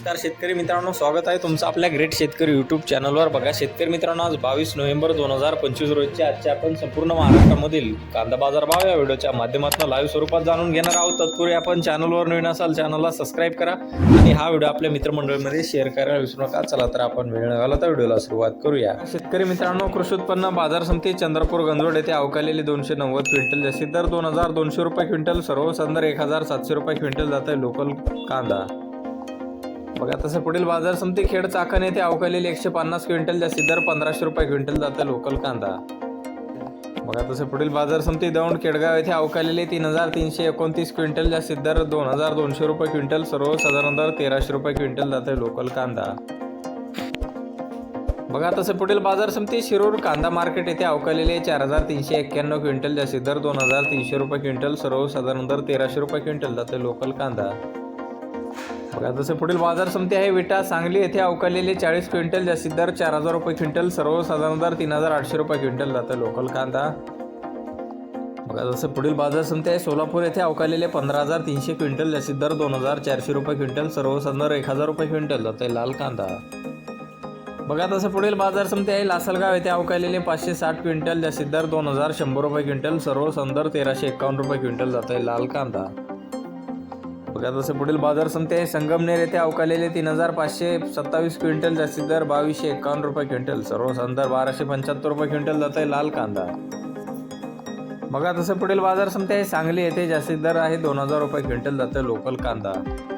नमस्कार शेतकरी मित्रांनो स्वागत आहे तुमचं आपल्या ग्रेट शेतकरी यूट्यूब चॅनलवर बघा शेतकरी मित्रांनो आज बावीस नोव्हेंबर दोन हजार पंचवीस रोजच्या आजच्या आपण संपूर्ण महाराष्ट्रामधील कांदा बाजार भाव या व्हिडिओच्या माध्यमातून लाईव्ह स्वरूपात जाणून घेणार आहोत. तत्पूर्वी आपण चॅनलवर नवीन असाल चॅनलला सबस्क्राईब करा आणि हा व्हिडिओ आपल्या मित्रमंडळीमध्ये शेअर करायला विसरू नका. चला तर आपण वेळ न तर व्हिडिओला सुरुवात करूया. शेतकरी मित्रांनो कृषी उत्पन्न बाजार समिती चंद्रपूर गंजोड येथे अवकालेले दोनशे नव्वद क्विंटल जास्तीत दर दोन हजार दोनशे रुपये क्विंटल सर्वसंदर एक हजार सातशे रुपये क्विंटल जात आहे लोकल कांदा. बघा तसं पुढील बाजार समिती खेड चाकण येथे अवकालेली एकशे पन्नास क्विंटल जास्तीत दर पंधराशे रुपये क्विंटल जातं लोकल कांदा. बघा तसं पुढील बाजार समिती दौंड खेडगाव येथे अवकालेले तीन हजार तीनशे एकोणतीस क्विंटल जास्तीत दर दोन हजार दोनशे रुपये क्विंटल सर्वसाधारण दर तेराशे रुपये क्विंटल जाते लोकल कांदा. बघा तसं पुढील बाजार समिती शिरूर कांदा मार्केट येथे अवकालेले चार हजार तीनशे एक्क्याण्णव क्विंटल जास्तीत दर दोन हजार तीनशे रुपये क्विंटल सर्वसाधारण दर तेराशे रुपये क्विंटल जाते लोकल कांदा. बघा जसं पुढील बाजार समिती आहे विटा सांगली येथे अवकालेले चाळीस क्विंटल जास्तीत दर चार हजार रुपये क्विंटल सर्वसाधारण दर तीन हजार आठशे रुपये क्विंटल जातं लोकल कांदा. बघा जसं पुढील बाजार समिती आहे सोलापूर येथे अवकालेले पंधरा हजार तीनशे क्विंटल जास्तीत दर दोन हजार चारशे रुपये क्विंटल सर्वसाधारण दर एक हजार रुपये क्विंटल जाते लाल कांदा. बघा तसं पुढील बाजार समिती आहे लासलगाव येथे अवकालेले पाचशे साठ क्विंटल जास्तीत दर दोन हजार शंभर रुपये क्विंटल सर्व संदर तेराशे एकावन्न रुपये क्विंटल जातं आहे लाल कांदा. बघा तसं पुढील बाजार समिती संगमनेर येथे अवकालेले तीन हजार पाचशे सत्तावीस क्विंटल जास्तीत दर बावीसशे एकावन्न रुपये क्विंटल. सर्व संदर बाराशे पंच्याहत्तर रुपये क्विंटल जात आहे लाल कांदा. बघा तसं पुढील बाजार समिती सांगली येथे जास्तीत दर आहे दोन हजार रुपये क्विंटल जातं लोकल कांदा.